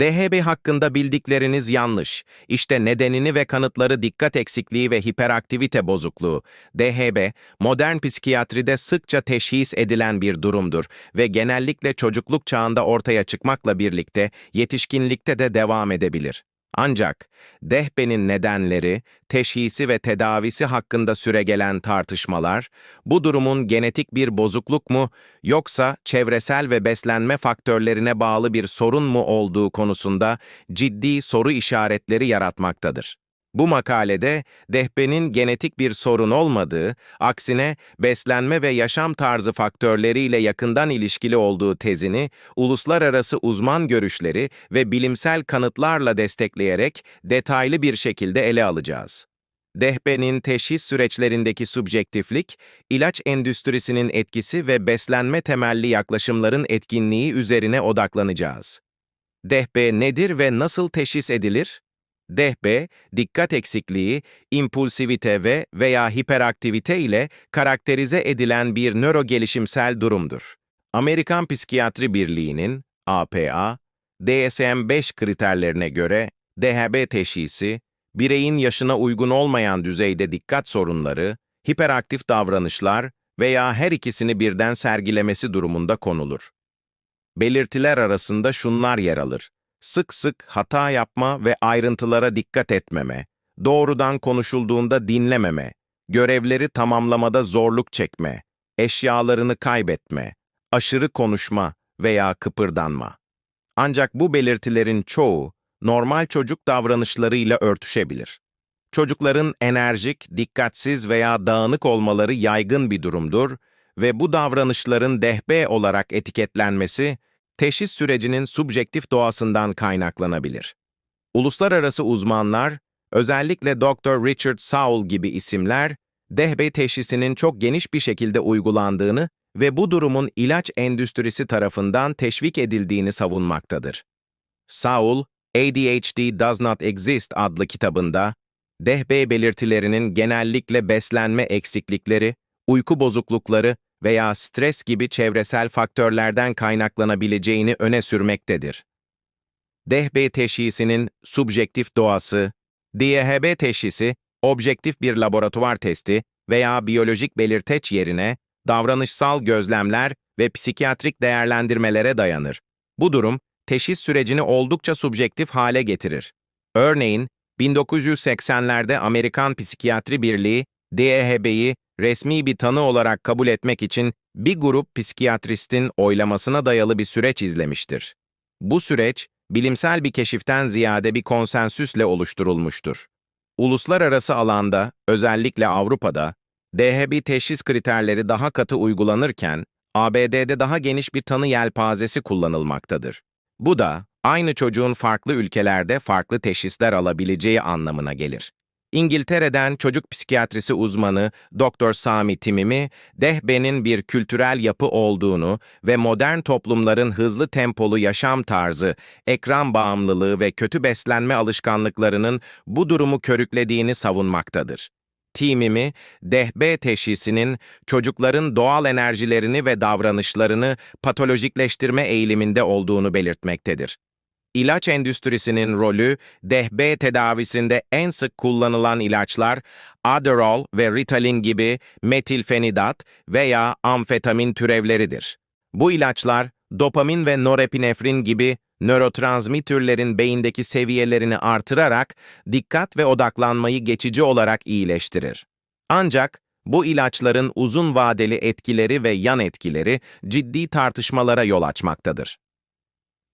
DHB hakkında bildikleriniz yanlış. İşte nedenini ve kanıtları dikkat eksikliği ve hiperaktivite bozukluğu. DHB, modern psikiyatride sıkça teşhis edilen bir durumdur ve genellikle çocukluk çağında ortaya çıkmakla birlikte yetişkinlikte de devam edebilir. Ancak DHB'nin nedenleri, teşhisi ve tedavisi hakkında süregelen tartışmalar, bu durumun genetik bir bozukluk mu yoksa çevresel ve beslenme faktörlerine bağlı bir sorun mu olduğu konusunda ciddi soru işaretleri yaratmaktadır. Bu makalede DHB'nin genetik bir sorun olmadığı, aksine beslenme ve yaşam tarzı faktörleriyle yakından ilişkili olduğu tezini, uluslararası uzman görüşleri ve bilimsel kanıtlarla destekleyerek detaylı bir şekilde ele alacağız. DHB'nin teşhis süreçlerindeki subjektiflik, ilaç endüstrisinin etkisi ve beslenme temelli yaklaşımların etkinliği üzerine odaklanacağız. DHB nedir ve nasıl teşhis edilir? DHB, dikkat eksikliği, impulsivite ve veya hiperaktivite ile karakterize edilen bir nörogelişimsel durumdur. Amerikan Psikiyatri Birliği'nin APA, DSM-5 kriterlerine göre DHB teşhisi, bireyin yaşına uygun olmayan düzeyde dikkat sorunları, hiperaktif davranışlar veya her ikisini birden sergilemesi durumunda konulur. Belirtiler arasında şunlar yer alır. Sık sık hata yapma ve ayrıntılara dikkat etmeme, doğrudan konuşulduğunda dinlememe, görevleri tamamlamada zorluk çekme, eşyalarını kaybetme, aşırı konuşma veya kıpırdanma. Ancak bu belirtilerin çoğu normal çocuk davranışlarıyla örtüşebilir. Çocukların enerjik, dikkatsiz veya dağınık olmaları yaygın bir durumdur ve bu davranışların DHB olarak etiketlenmesi, teşhis sürecinin subjektif doğasından kaynaklanabilir. Uluslararası uzmanlar, özellikle Dr. Richard Saul gibi isimler, DHB teşhisinin çok geniş bir şekilde uygulandığını ve bu durumun ilaç endüstrisi tarafından teşvik edildiğini savunmaktadır. Saul, ADHD Does Not Exist adlı kitabında, DHB belirtilerinin genellikle beslenme eksiklikleri, uyku bozuklukları veya stres gibi çevresel faktörlerden kaynaklanabileceğini öne sürmektedir. DHB teşhisinin subjektif doğası, DHB teşhisi, objektif bir laboratuvar testi veya biyolojik belirteç yerine davranışsal gözlemler ve psikiyatrik değerlendirmelere dayanır. Bu durum, teşhis sürecini oldukça subjektif hale getirir. Örneğin, 1980'lerde Amerikan Psikiyatri Birliği, DHB'yi resmi bir tanı olarak kabul etmek için bir grup psikiyatristin oylamasına dayalı bir süreç izlemiştir. Bu süreç, bilimsel bir keşiften ziyade bir konsensüsle oluşturulmuştur. Uluslararası alanda, özellikle Avrupa'da, DHB teşhis kriterleri daha katı uygulanırken, ABD'de daha geniş bir tanı yelpazesi kullanılmaktadır. Bu da, aynı çocuğun farklı ülkelerde farklı teşhisler alabileceği anlamına gelir. İngiltere'den çocuk psikiyatrisi uzmanı Dr. Sami Timimi, DHB'nin bir kültürel yapı olduğunu ve modern toplumların hızlı tempolu yaşam tarzı, ekran bağımlılığı ve kötü beslenme alışkanlıklarının bu durumu körüklediğini savunmaktadır. Timimi, DHB teşhisinin çocukların doğal enerjilerini ve davranışlarını patolojikleştirme eğiliminde olduğunu belirtmektedir. İlaç endüstrisinin rolü, DHB tedavisinde en sık kullanılan ilaçlar, Adderall ve Ritalin gibi metilfenidat veya amfetamin türevleridir. Bu ilaçlar, dopamin ve norepinefrin gibi nörotransmitterlerin beyindeki seviyelerini artırarak dikkat ve odaklanmayı geçici olarak iyileştirir. Ancak bu ilaçların uzun vadeli etkileri ve yan etkileri ciddi tartışmalara yol açmaktadır.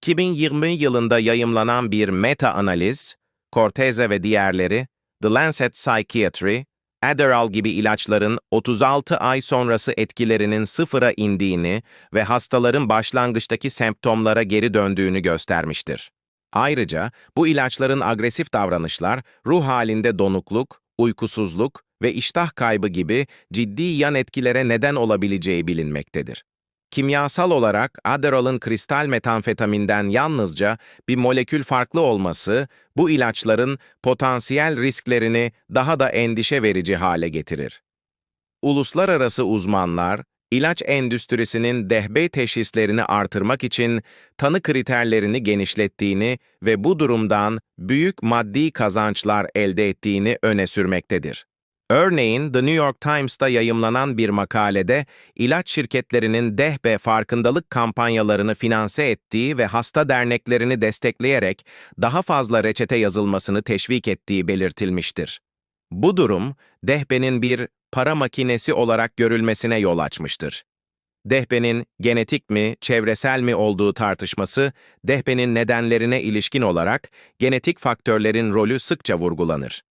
2020 yılında yayımlanan bir meta-analiz, Cortese ve diğerleri, The Lancet Psychiatry, Adderall gibi ilaçların 36 ay sonrası etkilerinin sıfıra indiğini ve hastaların başlangıçtaki semptomlara geri döndüğünü göstermiştir. Ayrıca bu ilaçların agresif davranışlar, ruh halinde donukluk, uykusuzluk ve iştah kaybı gibi ciddi yan etkilere neden olabileceği bilinmektedir. Kimyasal olarak Adderall'ın kristal metamfetaminden yalnızca bir molekül farklı olması, bu ilaçların potansiyel risklerini daha da endişe verici hale getirir. Uluslararası uzmanlar, İlaç endüstrisinin DHB teşhislerini artırmak için tanı kriterlerini genişlettiğini ve bu durumdan büyük maddi kazançlar elde ettiğini öne sürmektedir. Örneğin The New York Times'ta yayımlanan bir makalede ilaç şirketlerinin DHB farkındalık kampanyalarını finanse ettiği ve hasta derneklerini destekleyerek daha fazla reçete yazılmasını teşvik ettiği belirtilmiştir. Bu durum, DHB'nin bir para makinesi olarak görülmesine yol açmıştır. DHB'nin genetik mi, çevresel mi olduğu tartışması, DHB'nin nedenlerine ilişkin olarak genetik faktörlerin rolü sıkça vurgulanır.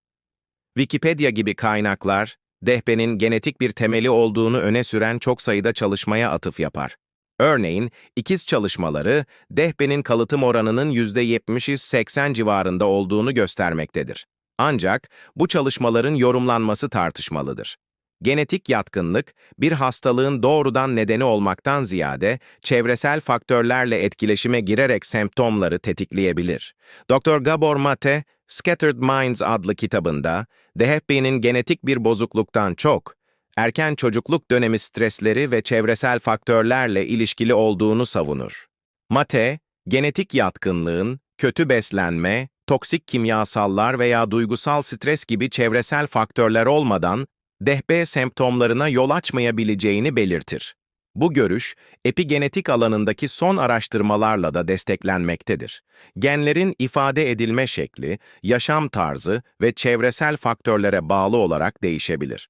Wikipedia gibi kaynaklar, DHB'nin genetik bir temeli olduğunu öne süren çok sayıda çalışmaya atıf yapar. Örneğin, ikiz çalışmaları, DHB'nin kalıtım oranının %70-80 civarında olduğunu göstermektedir. Ancak bu çalışmaların yorumlanması tartışmalıdır. Genetik yatkınlık, bir hastalığın doğrudan nedeni olmaktan ziyade çevresel faktörlerle etkileşime girerek semptomları tetikleyebilir. Dr. Gabor Mate, Scattered Minds adlı kitabında, DHB'nin genetik bir bozukluktan çok, erken çocukluk dönemi stresleri ve çevresel faktörlerle ilişkili olduğunu savunur. Mate, genetik yatkınlığın, kötü beslenme, toksik kimyasallar veya duygusal stres gibi çevresel faktörler olmadan DHB semptomlarına yol açmayabileceğini belirtir. Bu görüş, epigenetik alanındaki son araştırmalarla da desteklenmektedir. Genlerin ifade edilme şekli, yaşam tarzı ve çevresel faktörlere bağlı olarak değişebilir.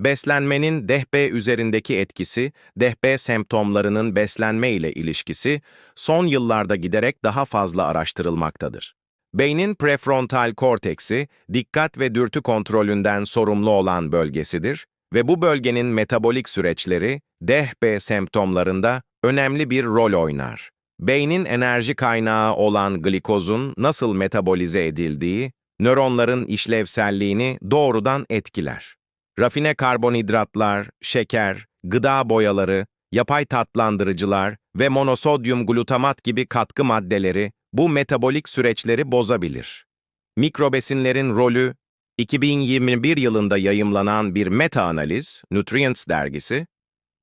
Beslenmenin DHB üzerindeki etkisi, DHB semptomlarının beslenme ile ilişkisi, son yıllarda giderek daha fazla araştırılmaktadır. Beynin prefrontal korteksi, dikkat ve dürtü kontrolünden sorumlu olan bölgesidir ve bu bölgenin metabolik süreçleri, DHB semptomlarında önemli bir rol oynar. Beynin enerji kaynağı olan glikozun nasıl metabolize edildiği, nöronların işlevselliğini doğrudan etkiler. Rafine karbonhidratlar, şeker, gıda boyaları, yapay tatlandırıcılar ve monosodyum glutamat gibi katkı maddeleri bu metabolik süreçleri bozabilir. Mikrobesinlerin rolü, 2021 yılında yayımlanan bir meta-analiz, Nutrients dergisi,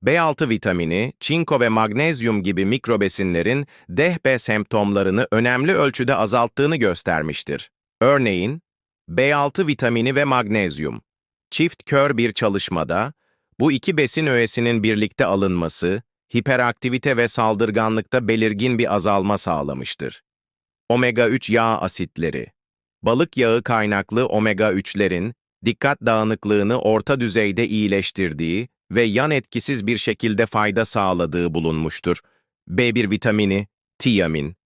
B6 vitamini, çinko ve magnezyum gibi mikrobesinlerin DHB semptomlarını önemli ölçüde azalttığını göstermiştir. Örneğin, B6 vitamini ve magnezyum. Çift kör bir çalışmada, bu iki besin öğesinin birlikte alınması, hiperaktivite ve saldırganlıkta belirgin bir azalma sağlamıştır. Omega-3 yağ asitleri Balık yağı kaynaklı omega-3'lerin dikkat dağınıklığını orta düzeyde iyileştirdiği ve yan etkisiz bir şekilde fayda sağladığı bulunmuştur. B1 vitamini, tiamin.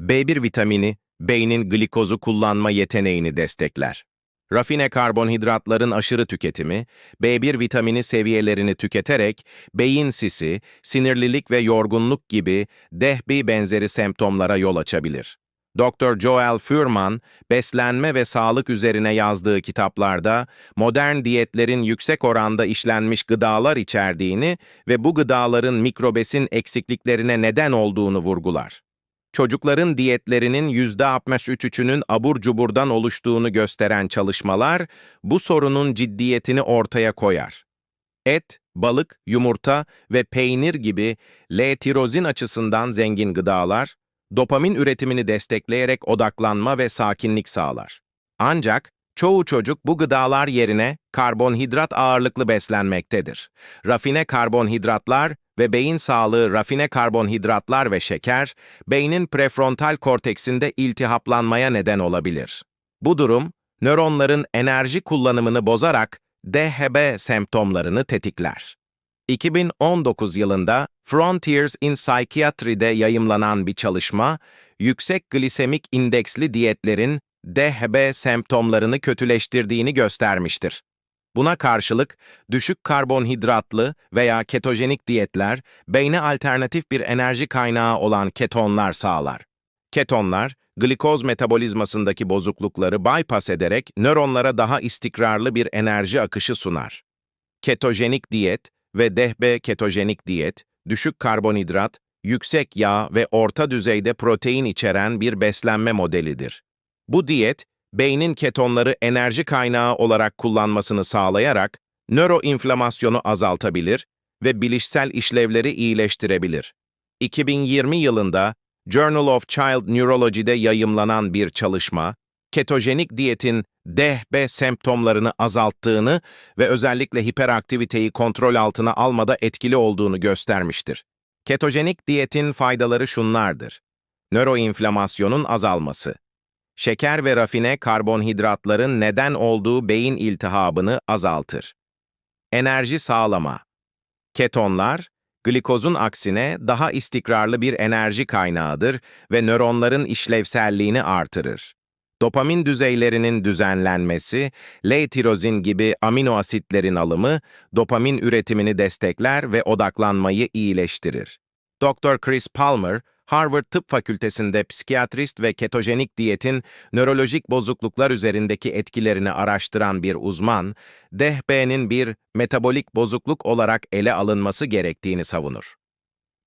B1 vitamini, beynin glikozu kullanma yeteneğini destekler. Rafine karbonhidratların aşırı tüketimi, B1 vitamini seviyelerini tüketerek beyin sisi, sinirlilik ve yorgunluk gibi DHB benzeri semptomlara yol açabilir. Dr. Joel Fuhrman, beslenme ve sağlık üzerine yazdığı kitaplarda modern diyetlerin yüksek oranda işlenmiş gıdalar içerdiğini ve bu gıdaların mikrobesin eksikliklerine neden olduğunu vurgular. Çocukların diyetlerinin %63'ünün abur cuburdan oluştuğunu gösteren çalışmalar bu sorunun ciddiyetini ortaya koyar. Et, balık, yumurta ve peynir gibi L-tirozin açısından zengin gıdalar, dopamin üretimini destekleyerek odaklanma ve sakinlik sağlar. Ancak çoğu çocuk bu gıdalar yerine karbonhidrat ağırlıklı beslenmektedir. Rafine karbonhidratlar ve beyin sağlığı rafine karbonhidratlar ve şeker, beynin prefrontal korteksinde iltihaplanmaya neden olabilir. Bu durum, nöronların enerji kullanımını bozarak DHB semptomlarını tetikler. 2019 yılında Frontiers in Psychiatry'de yayımlanan bir çalışma, yüksek glisemik indeksli diyetlerin DHB semptomlarını kötüleştirdiğini göstermiştir. Buna karşılık düşük karbonhidratlı veya ketojenik diyetler beyne alternatif bir enerji kaynağı olan ketonlar sağlar. Ketonlar, glikoz metabolizmasındaki bozuklukları bypass ederek nöronlara daha istikrarlı bir enerji akışı sunar. Ketojenik diyet ve DHB ketojenik diyet, düşük karbonhidrat, yüksek yağ ve orta düzeyde protein içeren bir beslenme modelidir. Bu diyet, beynin ketonları enerji kaynağı olarak kullanmasını sağlayarak nöroinflamasyonu azaltabilir ve bilişsel işlevleri iyileştirebilir. 2020 yılında Journal of Child Neurology'de yayımlanan bir çalışma, ketojenik diyetin DHB semptomlarını azalttığını ve özellikle hiperaktiviteyi kontrol altına almada etkili olduğunu göstermiştir. Ketojenik diyetin faydaları şunlardır. Nöroinflamasyonun azalması. Şeker ve rafine karbonhidratların neden olduğu beyin iltihabını azaltır. Enerji sağlama. Ketonlar, glikozun aksine daha istikrarlı bir enerji kaynağıdır ve nöronların işlevselliğini artırır. Dopamin düzeylerinin düzenlenmesi, L-tirozin gibi amino asitlerin alımı, dopamin üretimini destekler ve odaklanmayı iyileştirir. Dr. Chris Palmer, Harvard Tıp Fakültesi'nde psikiyatrist ve ketojenik diyetin nörolojik bozukluklar üzerindeki etkilerini araştıran bir uzman, DHB'nin bir metabolik bozukluk olarak ele alınması gerektiğini savunur.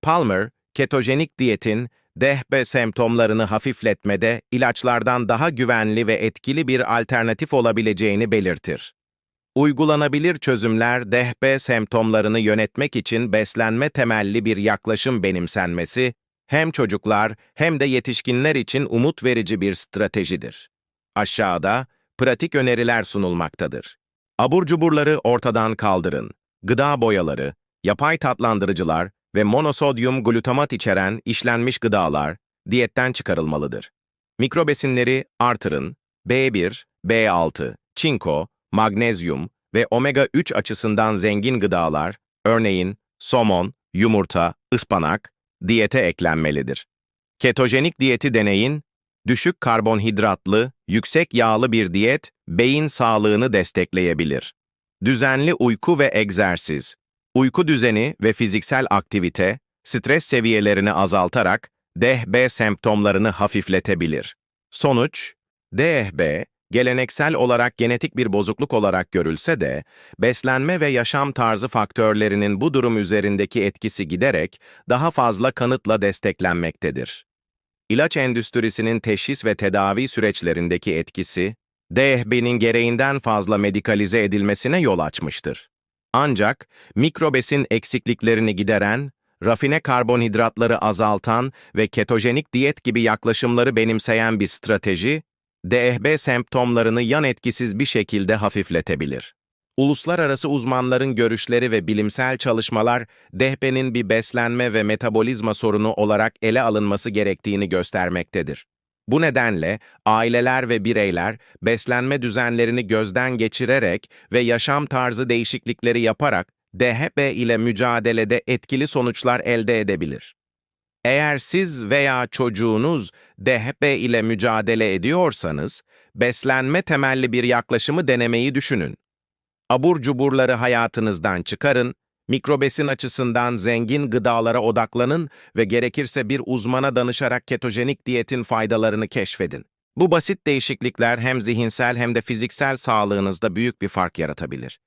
Palmer, ketojenik diyetin DHB semptomlarını hafifletmede ilaçlardan daha güvenli ve etkili bir alternatif olabileceğini belirtir. Uygulanabilir çözümler DHB semptomlarını yönetmek için beslenme temelli bir yaklaşım benimsenmesi, hem çocuklar hem de yetişkinler için umut verici bir stratejidir. Aşağıda pratik öneriler sunulmaktadır. Abur cuburları ortadan kaldırın. Gıda boyaları, yapay tatlandırıcılar ve monosodyum glutamat içeren işlenmiş gıdalar diyetten çıkarılmalıdır. Mikrobesinleri artırın. B1, B6, çinko, magnezyum ve omega-3 açısından zengin gıdalar, örneğin somon, yumurta, ıspanak, diyete eklenmelidir. Ketojenik diyeti deneyin, düşük karbonhidratlı, yüksek yağlı bir diyet beyin sağlığını destekleyebilir. Düzenli uyku ve egzersiz. Uyku düzeni ve fiziksel aktivite, stres seviyelerini azaltarak DHB semptomlarını hafifletebilir. Sonuç, DHB, geleneksel olarak genetik bir bozukluk olarak görülse de, beslenme ve yaşam tarzı faktörlerinin bu durum üzerindeki etkisi giderek daha fazla kanıtla desteklenmektedir. İlaç endüstrisinin teşhis ve tedavi süreçlerindeki etkisi, DHB'nin gereğinden fazla medikalize edilmesine yol açmıştır. Ancak mikrobesin eksikliklerini gideren, rafine karbonhidratları azaltan ve ketojenik diyet gibi yaklaşımları benimseyen bir strateji, DHB semptomlarını yan etkisiz bir şekilde hafifletebilir. Uluslararası uzmanların görüşleri ve bilimsel çalışmalar, DHB'nin bir beslenme ve metabolizma sorunu olarak ele alınması gerektiğini göstermektedir. Bu nedenle aileler ve bireyler beslenme düzenlerini gözden geçirerek ve yaşam tarzı değişiklikleri yaparak DHB ile mücadelede etkili sonuçlar elde edebilir. Eğer siz veya çocuğunuz DHB ile mücadele ediyorsanız, beslenme temelli bir yaklaşımı denemeyi düşünün. Abur cuburları hayatınızdan çıkarın, mikrobesin açısından zengin gıdalara odaklanın ve gerekirse bir uzmana danışarak ketojenik diyetin faydalarını keşfedin. Bu basit değişiklikler hem zihinsel hem de fiziksel sağlığınızda büyük bir fark yaratabilir.